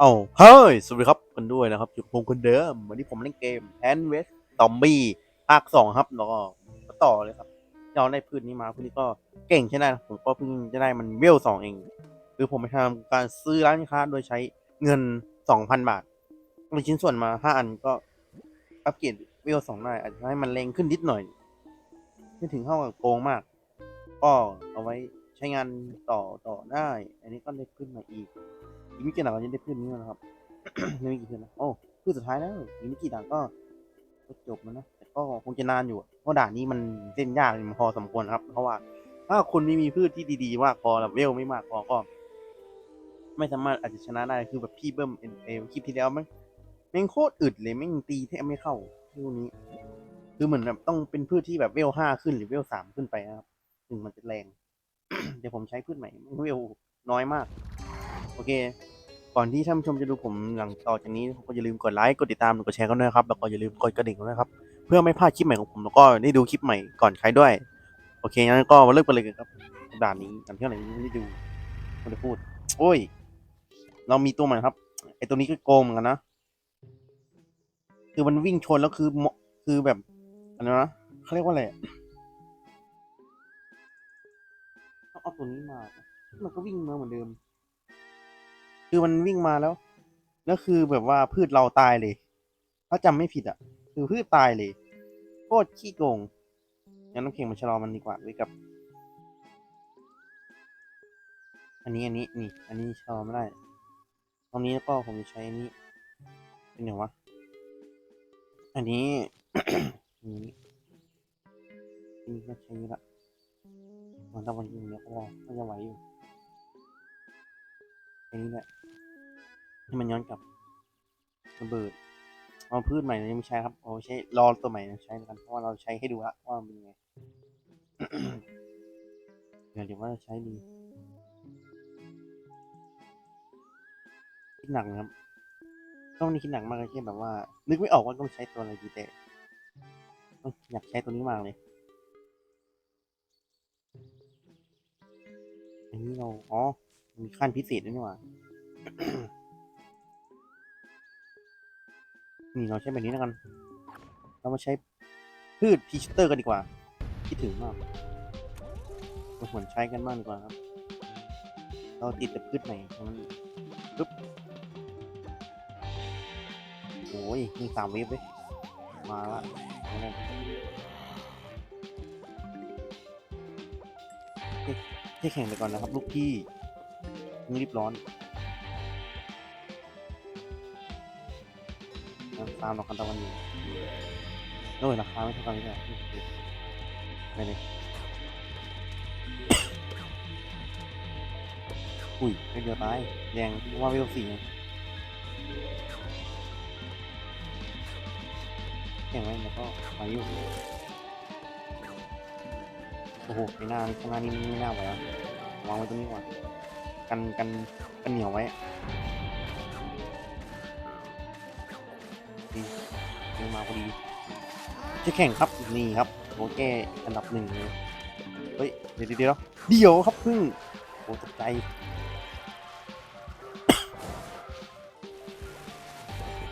เอาเฮ้ย สวัสดีครับกันด้วยนะครับอยู่กับผมคนเดิม วันนี้ผมเล่นเกม a n w e s t Zombie ภาคสองครับแล้วก็มาต่อเลยครับเราได้พืชนี้มาพืชนี้ก็เก่งใช่ไหมผมก็เพิ่งจะได้มันเวลสองเอง คือผมไปทำการซื้อร้านค้าโดยใช้เงินสองพันบาทมีชิ้นส่วนมาห้าอันก็อัปเกรดเวลสองได้อาจจะให้มันแรงขึ้นนิดหน่อย ไม่ถึงเท่ากับโกงมาก ก็เอาไว้ใช้งานต่อต่อได้ อันนี้ก็ได้ขึ้นมาอีก อีกไม่กี่หลังก็จะได้พืชนี้นะครับ ยังไม่กี่พืชนะโอ้พืชสุดท้ายแล้วอีกไม่กี่หลังก็จบแล้วนะแต่ก็คงจะนานอยู่เพราะด่านนี้มันเล่นยากมันพอสมควรครับ เพราะว่า ถ้าคุณไม่มีพืชที่ดีๆมากพอแบบเวลไม่มากพอก็ ไม่สามารถอาจจะชนะได้คือแบบพี่เบิ้มเอ็นเอคลิปที่แล้วมันแม่งโคตรอึดเลยแม่งตีแทบไม่เข้าพวกนี้ คือเหมือนแบบต้องเป็นพืชที่แบบเวลห้าขึ้นหรือเวลสามขึ้นไปนะครับถึงมันจะแรงเดี๋ยวผมใช้พืชใหม่เวลน้อยมาก โอเค ก่อนที่ท่านผู้ชมจะดูผมหลังต่อจากนี้ก็อย่าลืมกดไลค์กดติดตามกดแชร์กันด้วยครับแล้วก็อย่าลืมกดกระดิ่งด้วยครับเพื่อไม่พลาดคลิปใหม่ของผมแล้วก็ได้ดูคลิปใหม่ก่อนใครด้วย โอเคงั้นก็มาเริ่มกันเลยกันครับด่านนี้ด่านที่เท่าไหร่ไม่ได้ดูไม่ได้พูด โอ้ย เรามีตัวใหม่ครับไอตัวนี้ก็โกงเหมือนกันนะคือมันวิ่งชนแล้วคือคือแบบอะไรนะเขาเรียกว่าอะไรต้องเอาตัวนี้มา มันก็วิ่งมาเหมือนเดิม คือมันวิ่งมาแล้ว แล้วคือแบบว่าพืชเราตายเลยถ้าจำไม่ผิดอะ คือพืชตายเลยโคตรขี้โกงงั้นน้ำแข็งมาชะลอมันดีกว่าไว้กับ อันนี้อันนี้นี่ อันนี้ชะลอไม่ได้ตรงนี้แล้วก็ผมจะใช้อันนี้ เป็นไงวะ อันนี้อันนี้อันนี้ก็ใช้นี่ละมันต้องวันยิงเนี้ยก็ก็จะไหวอยู่ นี้แหละให้มันย้อนกลับระเบิดเอาพืชใหม่ยังไม่ใช้ครับเอาใช้รอตัวใหม่ใช้กันเพราะว่าเราใช้ให้ดูละว่ามันเป็นไงเดี๋ยวเดี๋ยวว่าจะใช้ดีคิดหนักนะครับต้องนี่คิดหนักมากเลยที่แบบว่า นึกไม่ออกว่าต้องใช้ตัวอะไรดีแต่ต้องอยากใช้ตัวนี้มากเลยอันนี้เราอ๋อ มีขั้นพิเศษด้วยนี่หว่า นี่เราใช้แบบนี้แล้วกัน เรามาใช้พืชพีชเตอร์กันดีกว่า คิดถึงมากเราควรใช้กันมากดีกว่าครับ เราติดแต่พืชไหนมันปึ๊บโอ้ยมีสามเวฟเลยมาละให้แข่งไปก่อนนะครับ ลูกพี่ รีบร้อนตามเราคันตะวันอยู่โอ้ยราคาไม่เท่ากันเลยไปเลยอุ้ยไม่เดียวตายแดงว่าไม่ต้องสี่ไงแข่งไว้แล้วก็มาอยู่โอ้โหในหน้าข้างหน้านี่ไม่น่าไหวแล้ววางไว้ตรงนี้ก่อน กันกันกันเหนียวไว้ดีเดินมาพอดีจะแข่งครับนี่ครับโอเคอันดับหนึ่งเลยเฮ้ยเดี๋ยวเดี๋ยวเดี๋ยวเดียวครับพึ่งโอ้ตกใจ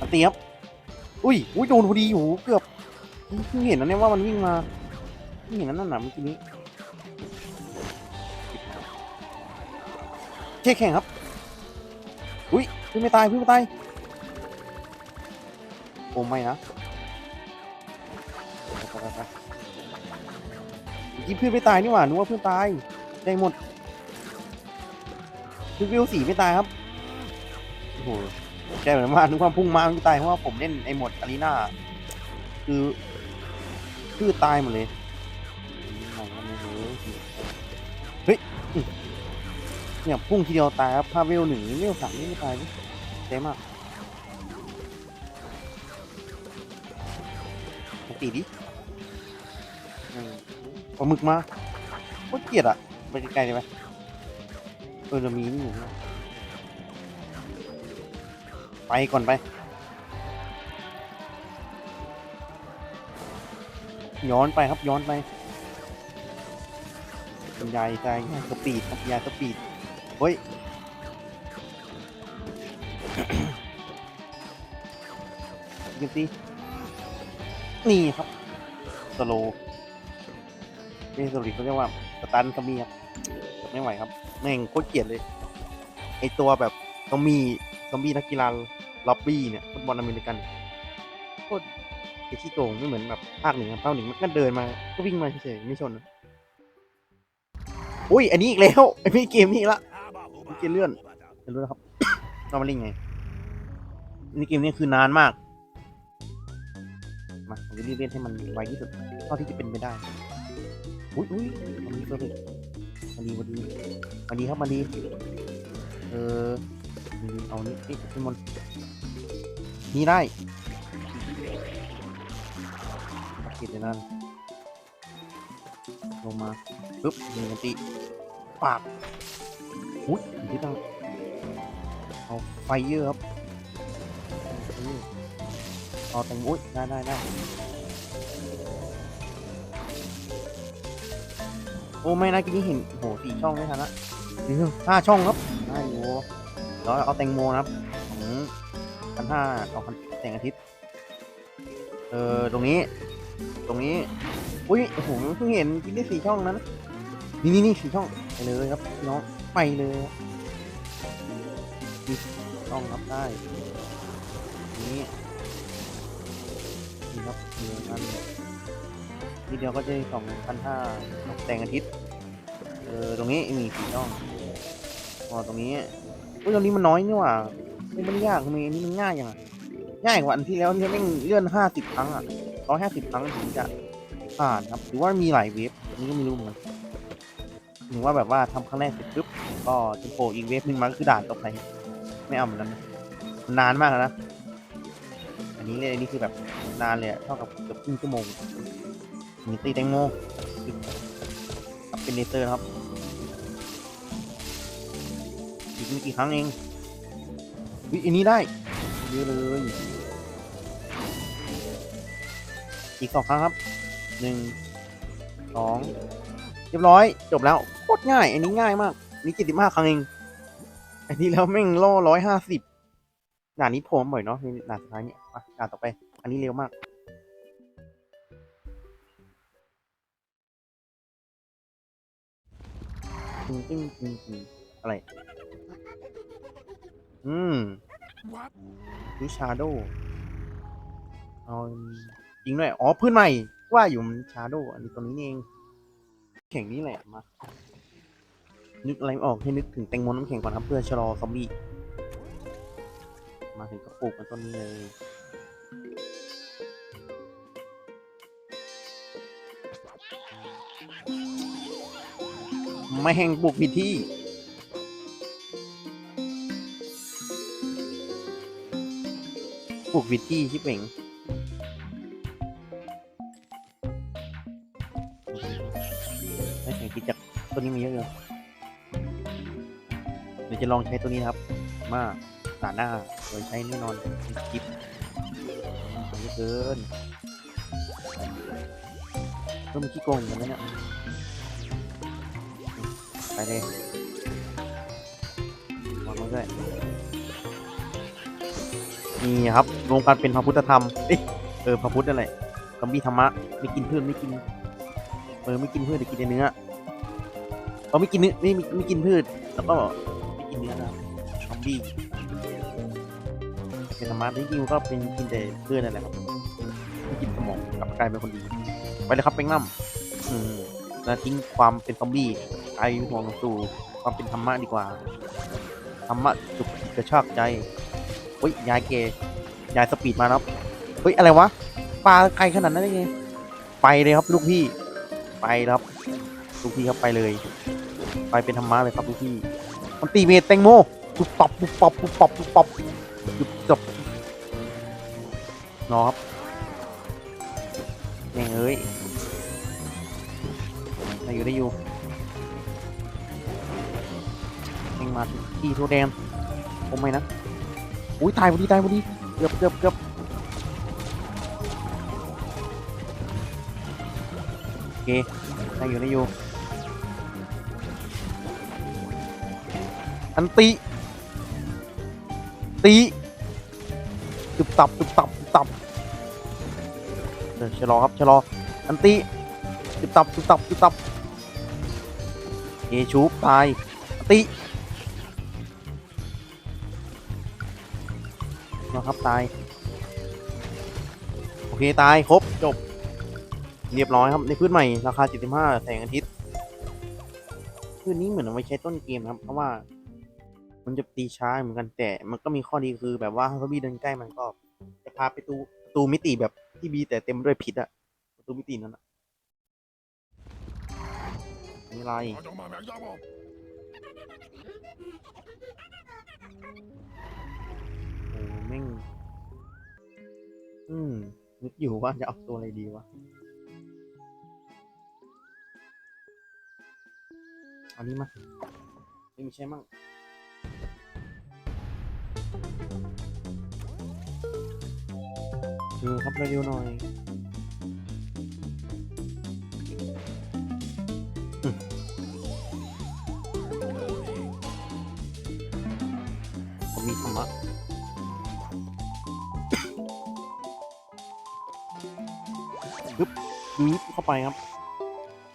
อันตีครับอุ้ยอุ้ยโดนพอดีอยู่เกือบเพิ่งเห็นนะเนี่ยว่ามันวิ่งมาเพิ่งเห็นนั่นน่ะเมื่อกี้นี้ เจ๊แข่งครับ อุ้ยเพิ่งไม่ตายเพิ่งไม่ตายโอ้ไม่นะไปไปไปเมื่อกี้เพื่อนไม่ตายนี่หว่านึกว่าเพื่อนตายได้หมดเพื่อนวิวสีไม่ตายครับโอ้โหใช่เหมือนว่านึกว่าพุ่งมาไม่ตายเพราะว่าผมเล่นไอ้หมดอารีนาคือคือตายหมดเลยเฮ้ย เนี่ยพุ่งทีเดียวตายครับภาพเวลหนึ่งเวลสามนี่ไม่ตายเจ๊มากปกติดิปลาหมึกมาโคตรเกลียดอะ ไปไกลๆเลยไหมเออเรามีนี่อยู่ไปก่อนไป ย้อนไปครับย้อนไปยายยายยายสปีดครับยายสปีด เฮ้ย ยิงตีนี่ครับ สโลนี่สโลเขาเรียกว่าสตันซอมบี้ครับไม่ไหวครับแม่งโคตรเกลียดเลย ไอตัวแบบซอมบี้ซอมบี้นักกีฬาล็อบบี้เนี่ยฟุตบอลอเมริกันโคตรไอขี้โกงไม่เหมือนแบบภาคหนึ่งครับภาคหนึ่งมันก็เดินมา ก็วิ่งมาเฉยๆไม่ชนอุ้ย อันนี้อีกแล้วไอพี่เกมนี้ละ มีเกมเลื่อนจะรู้แล้วครับเรามาเล่นไงนี่เกมนี้คือนานมาก มาผมจะรีบเล่นให้มันไวที่สุดเท่าที่จะเป็นไปได้ อุ้ยอุ้ยมันมีเฟิร์สเลยมาดีมาดีมาดีครับมาดี เออนี่เอานี่นี่ขึ้นบนนี่ได้ปักกิดเลยนั่นลงมา ปึ๊บยิงกันตีปาก อุ้ยอยู่ที่ตั้งเอาไฟเยอะครับเออเอาแตงอุ้ยได้ได้ได้โอ้ไม่นะกินนี่เห็นโหสี่ช่องไม่ทันละนี่ห้าช่องครับได้อยู่แล้วเอาแตงโมนะครับของพันห้าเอาพันแสงอาทิตย์เออตรงนี้ ตรงนี้อุ้ยโอ้โหเพิ่งเห็นกินได้สี่ช่องนั้นนะนี่นี่นี่สี่ช่องไปเลยครับพี่น้อง ไปเลยครับนี่ช่องรับได้ นี่นี่ครับเดียวกันทีเดียวก็จะสองพันห้าแสงอาทิตย์ เออ ตรงนี้มีสี่ช่องอ๋อตรงนี้อุ้ยตรงนี้มันน้อยนี่หว่านี่มันยากมอันนี้มันง่ายอย่างอะง่ายกว่าอันที่แล้วที่แม่งเลื่อนห้าสิบครั้งอะร้อยห้าสิบครั้งถึงจะผ่านครับหรือว่ามีหลายเวฟอันนี้ก็ไม่รู้เหมือนกัน หรือว่าแบบว่าทำครั้งแรกเสร็จปุ๊บก็จะโผล่อีกเวฟหนึงมาก็คือด่านต่อไป ไม่เอาเหมือนกันนะมันนานมากแล้วนะ อันนี้เลยนนี้คือแบบนานเลยอะเท่ากับเกือบครึ่งชั่วโมงมีตีแตงโมครับเป็นเลเซอร์ครับ อีกไม่กี่ครั้งเองวิอันนี้ได้เยอะเลยอีกสองครั้งครับหนึ่งสอง เรียบร้อยจบแล้วโคตรง่าย อันนี้ง่ายมากนี่เจ็ดสิบห้าครั้งเอง อันนี้แล้วแม่งล่อร้อยห้าสิบด่านนี้โผล่มาบ่อยเนาะในด่านสุดท้ายเนี่ยมาด่านต่อไป อันนี้เร็วมากตึ้งตึ้งตึ้งตึ้งอะไร อืมวิชาโดเอาจริงด้วย อ๋อ พื้นใหม่ ว่าอยู่มันชาโดอันนี้ตัวนี้นี่เอง แข่งนี้แหละมา นึกอะไรไม่ออกให้นึกถึงแตงโมน้ำแข็งก่อนครับเพื่อชะลอซอมบี้ มาถึงก็ปลูกมันต้นนี้เลย ไม่แห่งปลูกผิดที่ปลูกผิดที่ชิบเป่ง ตัวนี้มาเยอะเลยเดี๋ยวจะลองใช้ตัวนี้ครับ มาหนาหน้าโดยใช้แน่นอนเป็นคลิปเอาเยอะเกินเริ่มขี้โกงเหมือนกันนะเนี่ยไปเลยวางไว้ด้วยนี่ครับรวมกันเป็นพระพุทธธรรมเอ๊ะเออพระพุทธนั่นแหละกัมบีธรรมะ ไม่กินพืชไม่กิน เออ ไม่กินพืชแต่กินแต่เนื้อ เออไม่กินเนื้อไม่ไม่ไม่กินพืช แล้วก็ไม่กินเนื้อนะครับซอมบี้เป็นธรรมะที่จริงก็เป็นกินแต่พืชนั่นแหละครับไม่กินสมองกลับกลายเป็นคนดี ไปเลยครับเป็งน้ำแล้วทิ้งความเป็นซอมบี้ไอห่วงสู่ความเป็นธรรมะดีกว่า ธรรมะจุกกระชากใจเฮ้ยยายเกยายสปีดมาครับเฮ้ยอะไรวะปลาไกลขนาดนั้นได้ไงไปเลยครับลูกพี่ ไปครับลูกพี่ครับไปเลย ไปเป็นธรรมะเลยครับลูกพี่มันตีเมตแตงโมปุ๊บปับปุ๊บปับปุ๊บปับปุ๊บปับจุบจบนอครับแม่งเอ้ยได้อยู่ได้อยู่แม่งมาที่โทแดมผมไม่นะอุ้ยตายพอดีตายพอดีเกือบเกือบเกือบโอเคได้อยู่ได้อยู่ อันตีตีตุบตับตุบตับตุบตับเดี๋ยวชะลอครับชะลอ อันติจุบตับจุบตับจุบตับเอชูตายอันตินะครับตาย โอเค ตาย ครบ จบ เรียบร้อยครับ ในพืชใหม่ ราคา 75 แสงอาทิตย์พืชนี้เหมือนเอาไว้ใช้ต้นเกมครับ เพราะว่า มันจะตีช้าเหมือนกันแต่มันก็มีข้อดีคือแบบว่าถ้าบีเดินใกล้มันก็จะพาไปตูประตูมิติแบบที่บีแต่เต็มด้วยพิษอะประตูมิตินั้นอะมีอะไรโอ้แม่งอืมนึกอยู่ว่าจะเอาตัวอะไรดีวะอันนี้มั้าไม่ใช่มั้ง เออครับเร็วๆหน่อยมผมมีธรรมะฮึบฮึบเข้าไปครับ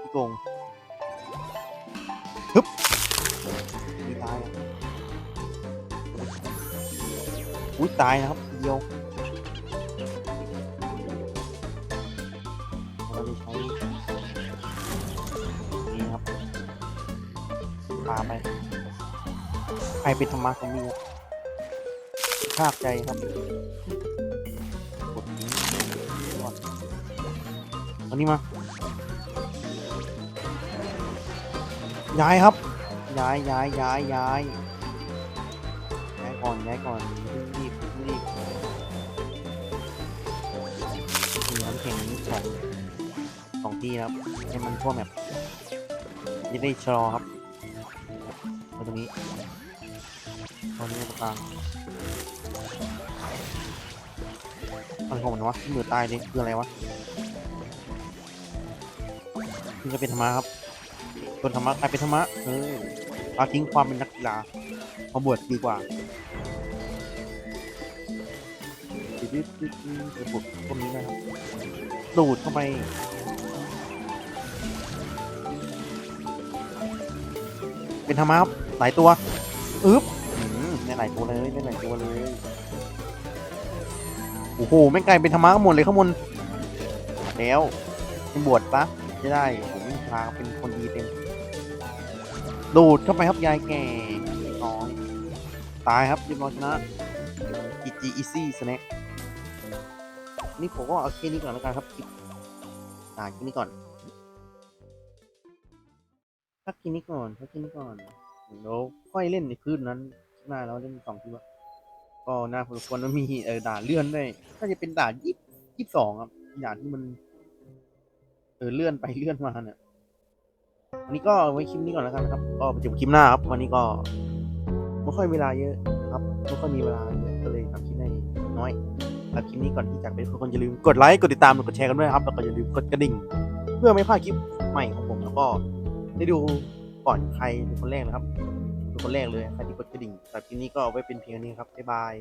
พี่โกงฮึบตายนะอุ้ยตายนะครับเดียว จะใช้นี่ครับพาไปใครเป็นธรรมะของมีครับภาคใจครับกดนี้ก่อนอันนี้มา ย้ายครับ ย้ายย้ายย้ายย้ายย้ายก่อนย้ายก่อนรีบเพิ่งรีบมีน้ำแข็งสอง สองที่ครับให้มันทั่วแมปจะได้ชะลอครับมาตรงนี้ตอนนี้ตรงกลางอะไรของมันวะมือตายเลยคืออะไรวะนี่จะเป็นธรรมะครับคนธรรมะกลายเป็นธรรมะเออเอาทิ้งความเป็นนักกีฬามาบวชดีกว่าดืดดืดดืดดืดจะบวชต้นนี้นะครับดูดเข้าไป เป็นธรรมะครับหลายตัวอึ๊บอืมได้หลายตัวเลยได้หลายตัวเลยโอ้โหไม่งกลายเป็นธรรมะข้างบนเลยข้างบนแล้วเป็นบวชปะจะได้ผมพาเป็นคนดีเต็มดูดเข้าไปครับยายแก่น้องตายครับเรียบร้อยชนะ GG Easy Snack นี่ผมก็เอาแค่นี้ก่อนแล้วกันครับคลิปอ่าแค่นี้ก่อน พักแค่นี้ก่อนพักแค่นี้ก่อนเดี๋ยวค่อยเล่นในคืนนั้นหน้าเราเล่นสองทีวะก็น่าพอควรมันมีเออด่านเลื่อนด้วยน่าจะเป็นด่านยี่ยี่สองครับด่านที่มัน เออเลื่อนไปเลื่อนมาเนี่ยวันนี้ก็ไว้คลิปนี้ก่อนแล้วกันนะครับ ก็ไปเจอกันคลิปหน้าครับ วันนี้ก็ไม่ค่อยเวลาเยอะนะครับไม่ค่อยมีเวลาเยอะก็เลยทำคลิปได้น้อยแล้วคลิปนี้ก่อนที่จากไปทุกคนอย่าลืมกดไลค์กดติดตามกดแชร์กันด้วยครับแล้วก็อย่าลืมกดกระดิ่ง เพื่อไม่พลาดคลิปใหม่ของผมแล้วก็ ได้ดูก่อนใครเป็นคนแรกนะครับเป็นคนแรกเลยใครที่กดกระดิ่งสำหรับคลิปนี้ก็ไว้เป็นเพียงนี้ครับบ๊ายบาย